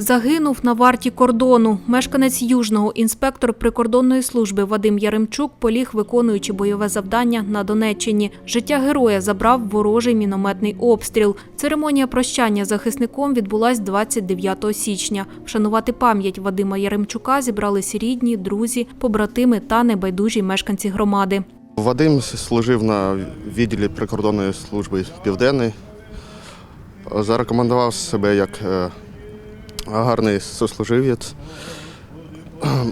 Загинув на варті кордону. Мешканець Южного інспектор прикордонної служби Вадим Яремчук поліг, виконуючи бойове завдання на Донеччині. Життя героя забрав ворожий мінометний обстріл. Церемонія прощання захисником відбулась 29 січня. Вшанувати пам'ять Вадима Яремчука зібрались рідні, друзі, побратими та небайдужі мешканці громади. Вадим служив на відділі прикордонної служби Південний. Зарекомендував себе як е, гарний сослуживець,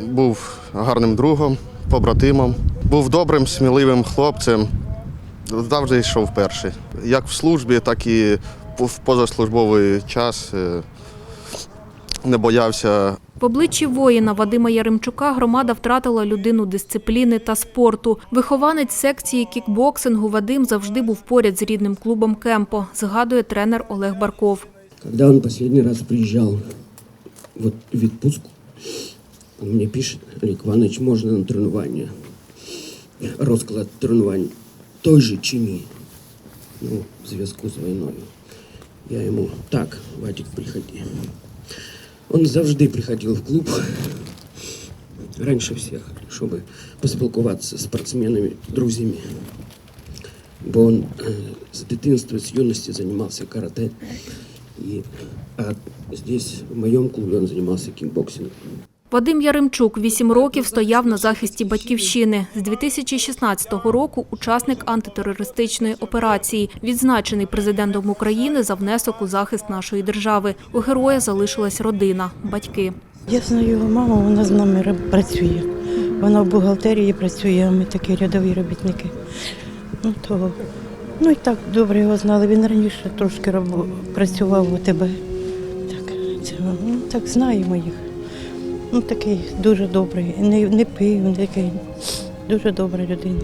був гарним другом, побратимом, був добрим, сміливим хлопцем, завжди йшов перший. Як в службі, так і в позаслужбовий час е, не боявся В обличчі воїна Вадима Яремчука громада втратила людину дисципліни та спорту. Вихованець секції кікбоксингу Вадим завжди був поряд з рідним клубом Кемпо, згадує тренер Олег Барков. Когда он последний раз приезжал вот в відпустку, он мне пишет, Олег Иванович, можно на тренування? Розклад тренувань той же чи ні? Ну, в зв'язку з війною. Я ему, так, Вадик, приходи. Он завжди приходил в клуб раньше всех, чтобы поспілкуватися з спортсменами, друзями. Бо он е, з дитинства, з юності займався карате. И, а здесь, в моем клубе, он занимался кикбоксингом. Вадим Яремчук вісім років стояв на захисті батьківщини. З 2016 року учасник антитерористичної операції, відзначений президентом України за внесок у захист нашої держави. У героя залишилась родина, батьки. Я знаю його маму, вона з нами працює. Вона в бухгалтерії працює, а ми такі рядові робітники. Ну, то, ну і так добре його знали. Він раніше трошки рабо- працював у тебе. Так, це, ну, так знаємо їх. Ну, такий дуже добрий. Не, не пив, не такий. Дуже добра людина.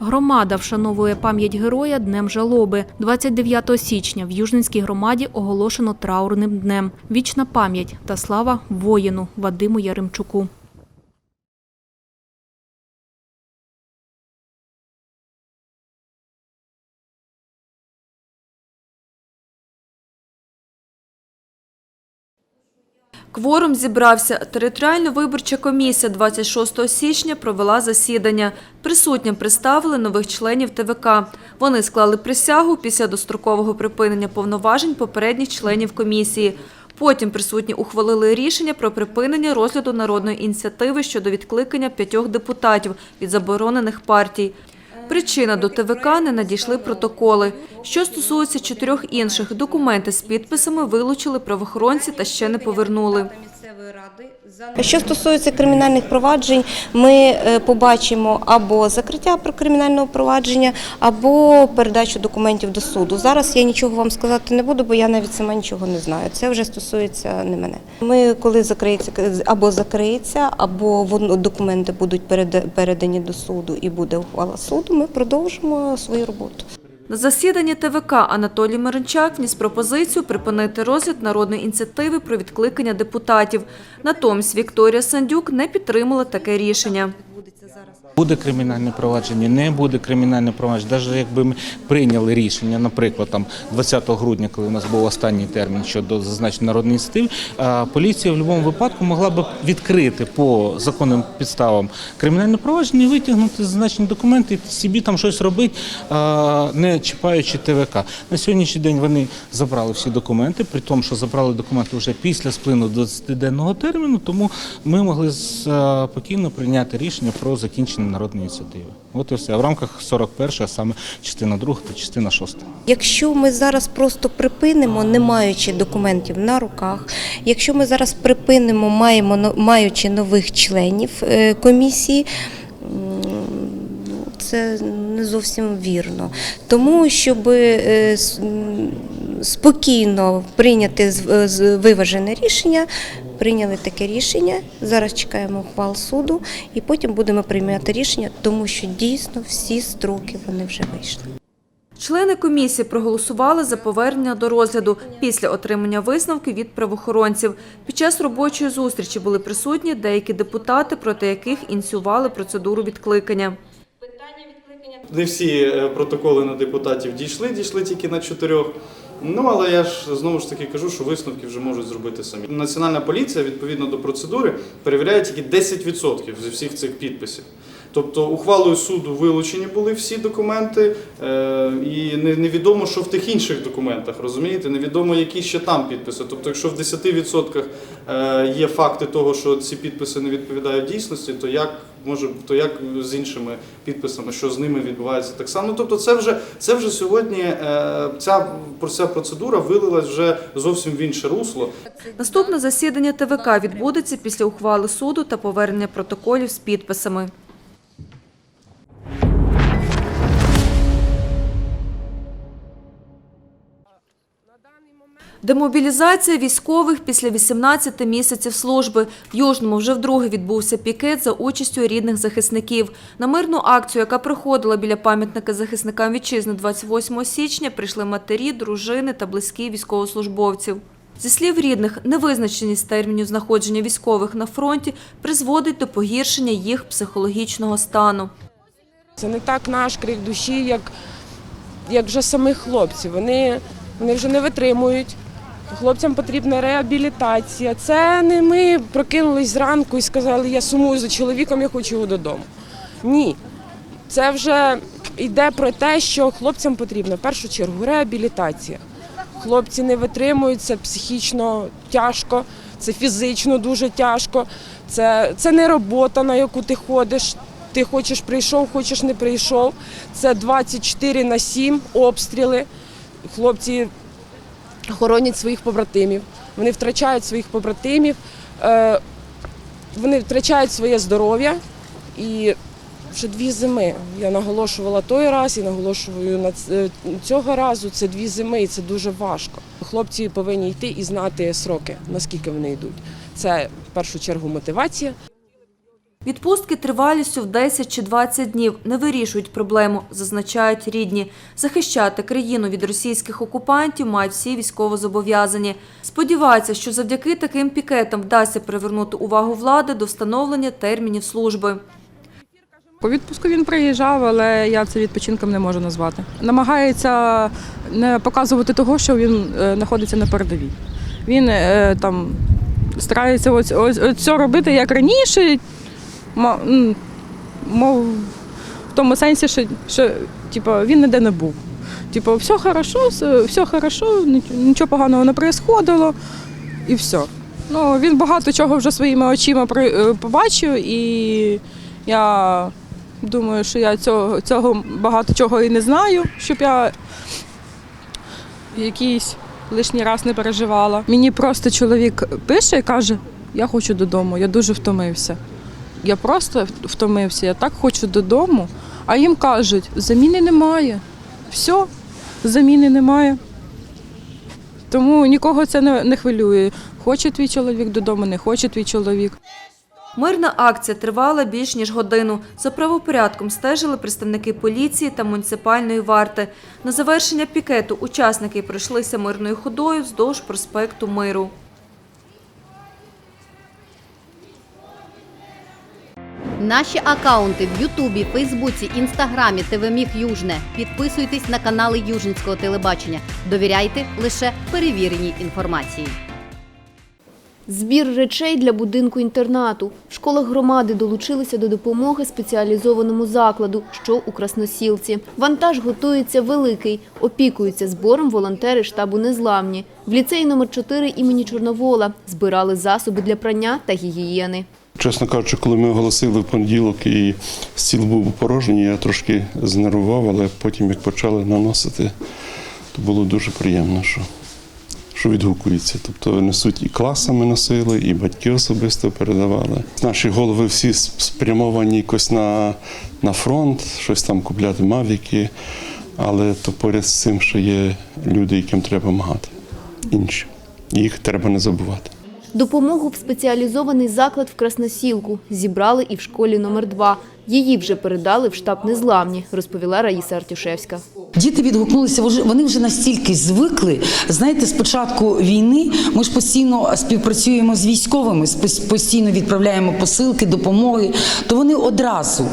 Громада вшановує пам'ять героя Днем жалоби. 29 січня в Южненській громаді оголошено траурним днем. Вічна пам'ять та слава воїну Вадиму Яремчуку. Кворум зібрався. Територіальна виборча комісія 26 січня провела засідання. Присутнім представили нових членів ТВК. Вони склали присягу після дострокового припинення повноважень попередніх членів комісії. Потім присутні ухвалили рішення про припинення розгляду народної ініціативи щодо відкликання п'ятьох депутатів від заборонених партій. Причина до ТВК не надійшли протоколи. Що стосується чотирьох інших, документи з підписами вилучили правоохоронці та ще не повернули. Що стосується кримінальних проваджень, ми е, побачимо або закриття про кримінального провадження, або передачу документів до суду. Зараз я нічого вам сказати не буду, бо я навіть сама нічого не знаю. Це вже стосується не мене. Ми коли закриється або закриється, або документи будуть переда- передані до суду і буде ухвала суду. Ми продовжимо свою роботу. На засіданні ТВК Анатолій Миренчак вніс пропозицію припинити розгляд народної ініціативи про відкликання депутатів. Натомість Вікторія Сандюк не підтримала таке рішення. Буде кримінальне провадження, не буде кримінальне провадження. Навіть якби ми прийняли рішення, наприклад, там 20 грудня, коли у нас був останній термін щодо зазначеної народної ініціативи, поліція в будь-якому випадку могла б відкрити по законним підставам кримінальне провадження і витягнути зазначені документи, і собі там щось робити, не чіпаючи ТВК. На сьогоднішній день вони забрали всі документи, при тому, що забрали документи вже після сплину 20-денного терміну, тому ми могли спокійно прийняти рішення про закінчення народної ініціативи. От і все. В рамках 41 а саме частина 2 та частина 6. Якщо ми зараз просто припинимо, не маючи документів на руках, якщо ми зараз припинимо, маємо маючи нових членів е, комісії. Це не зовсім вірно, тому щоб е, спокійно прийняти е, виважене рішення, прийняли таке рішення. Зараз чекаємо ухвал суду, і потім будемо приймати рішення, тому що дійсно всі строки вони вже вийшли. Члени комісії проголосували за повернення до розгляду після отримання висновків від правоохоронців. Під час робочої зустрічі були присутні деякі депутати, проти яких ініціювали процедуру відкликання. Питання відкликання Не всі е, протоколи на депутатів дійшли, дійшли тільки на чотирьох. Ну але я ж знову ж таки кажу, що висновки вже можуть зробити самі. Національна поліція відповідно до процедури перевіряє тільки 10% зі всіх цих підписів. Тобто ухвалою суду вилучені були всі документи, е, і не- невідомо, що в тих інших документах, розумієте? Невідомо, які ще там підписи. Тобто, якщо в 10% е, є факти того, що ці підписи не відповідають дійсності, то як може то як з іншими підписами, що з ними відбувається так само? Тобто, це вже це вже сьогодні е, ця, ця процедура вилилась вже зовсім в інше русло. Наступне засідання ТВК відбудеться після ухвали суду та повернення протоколів з підписами. Демобілізація військових після 18 місяців служби. В Южному вже вдруге відбувся пікет за участю рідних захисників. На мирну акцію, яка проходила біля пам'ятника захисникам вітчизни 28 січня, прийшли матері, дружини та близькі військовослужбовців. Зі слів рідних, невизначеність термінів знаходження військових на фронті призводить до погіршення їх психологічного стану. Це не так наш крик душі, як, як вже самих хлопців. Вони, вони вже не витримують. Хлопцям потрібна реабілітація. Це не ми прокинулись зранку і сказали, я сумую за чоловіком, я хочу його додому. Ні. Це вже йде про те, що хлопцям потрібна в першу чергу реабілітація. Хлопці не витримують, це психічно тяжко, це фізично дуже тяжко. Це, це не робота, на яку ти ходиш. Ти хочеш прийшов, хочеш не прийшов. Це 24 на 7 обстріли. Хлопці хоронять своїх побратимів. Вони втрачають своїх побратимів, е, вони втрачають своє здоров'я. І вже дві зими. Я наголошувала той раз і наголошую на е, цього разу. Це дві зими, і це дуже важко. Хлопці повинні йти і знати сроки, наскільки вони йдуть. Це в першу чергу мотивація. Відпустки тривалістю в 10 чи 20 днів не вирішують проблему, зазначають рідні. Захищати країну від російських окупантів мають всі військовозобов'язані. Сподіваються, що завдяки таким пікетам вдасться привернути увагу влади до встановлення термінів служби. По відпуску він приїжджав, але я це відпочинком не можу назвати. Намагається не показувати того, що він е, знаходиться на передовій. Він е, там старається ось, ось, ось це робити як раніше, мов в тому сенсі, що, що типу, він ніде не був. Типу, все хорошо, все, хорошо, нічого поганого не происходило і все. Ну, він багато чого вже своїми очима е, побачив, і я думаю, що я цього, цього багато чого і не знаю, щоб я якийсь лишній раз не переживала. Мені просто чоловік пише і каже: я хочу додому, я дуже втомився. Я просто втомився, я так хочу додому. А їм кажуть, заміни немає. Все, заміни немає. Тому нікого це не, хвилює. Хоче твій чоловік додому, не хоче твій чоловік. Мирна акція тривала більш ніж годину. За правопорядком стежили представники поліції та муніципальної варти. На завершення пікету учасники пройшлися мирною ходою вздовж проспекту Миру. Наші акаунти в Ютубі, Фейсбуці, Інстаграмі, ТВ Южне. Підписуйтесь на канали Южницького телебачення. Довіряйте лише перевіреній інформації. Збір речей для будинку інтернату. В школах громади долучилися до допомоги спеціалізованому закладу, що у Красносілці. Вантаж готується великий. Опікуються збором волонтери штабу Незламні. В ліцеї номер 4 імені Чорновола збирали засоби для прання та гігієни. Чесно кажучи, коли ми оголосили в понеділок і стіл був порожній, я трошки знервував, але потім, як почали наносити, то було дуже приємно, що, що відгукується. Тобто несуть і класами носили, і батьки особисто передавали. Наші голови всі спрямовані якось на, на фронт, щось там купляти мавіки, але то поряд з цим, що є люди, яким треба допомагати. Інші. Їх треба не забувати. Допомогу в спеціалізований заклад в Красносілку зібрали і в школі номер 2 Її вже передали в штаб Незламні, розповіла Раїса Артюшевська. Діти відгукнулися, вони вже настільки звикли. Знаєте, з початку війни ми ж постійно співпрацюємо з військовими, постійно відправляємо посилки, допомоги. То вони одразу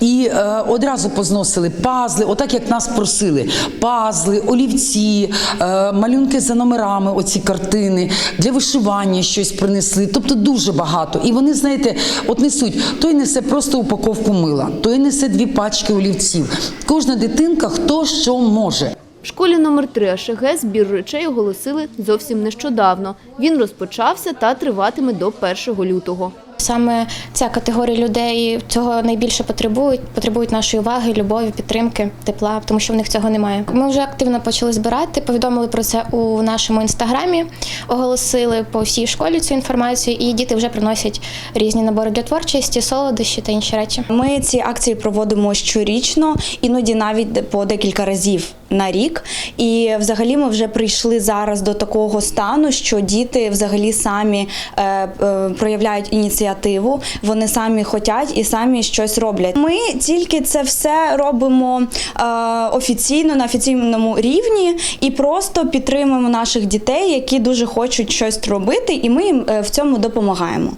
і е, одразу позносили пазли, отак як нас просили: пазли, олівці, е, малюнки за номерами, оці картини для вишивання щось принесли. Тобто дуже багато. І вони, знаєте, от несуть. Той несе просто упаковку мила, той несе дві пачки олівців. Кожна дитинка хто що може. В школі номер 3 АШГ збір речей оголосили зовсім нещодавно. Він розпочався та триватиме до 1 лютого. Саме ця категорія людей цього найбільше потребують, потребують нашої уваги, любові, підтримки, тепла, тому що в них цього немає. Ми вже активно почали збирати, повідомили про це у нашому інстаграмі, оголосили по всій школі цю інформацію, і діти вже приносять різні набори для творчості, солодощі та інші речі. Ми ці акції проводимо щорічно, іноді навіть по декілька разів на рік. І взагалі ми вже прийшли зараз до такого стану, що діти взагалі самі е, е, проявляють ініціативу, вони самі хочуть і самі щось роблять. Ми тільки це все робимо е, офіційно на офіційному рівні і просто підтримуємо наших дітей, які дуже хочуть щось робити, і ми їм е, в цьому допомагаємо.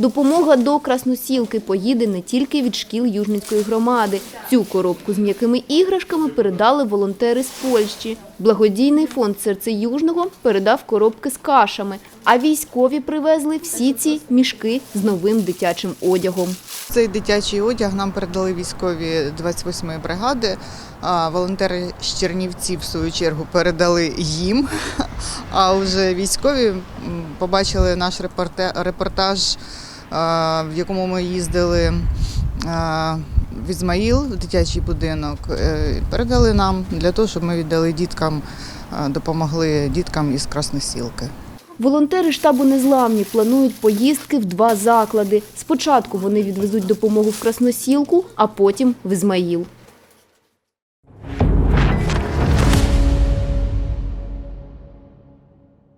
Допомога до Красносілки поїде не тільки від шкіл Южницької громади. Цю коробку з м'якими іграшками передали волонтери з Польщі. Благодійний фонд «Серце Южного» передав коробки з кашами, а військові привезли всі ці мішки з новим дитячим одягом. Цей дитячий одяг нам передали військові 28-ї бригади. Волонтери з Чернівців, в свою чергу, передали їм. А вже військові побачили наш репортаж, в якому ми їздили в Ізмаїл, в дитячий будинок. Е, Передали нам для того, щоб ми віддали діткам, допомогли діткам із Красносілки. Волонтери штабу «Незламні» планують поїздки в два заклади. Спочатку вони відвезуть допомогу в Красносілку, а потім в Ізмаїл.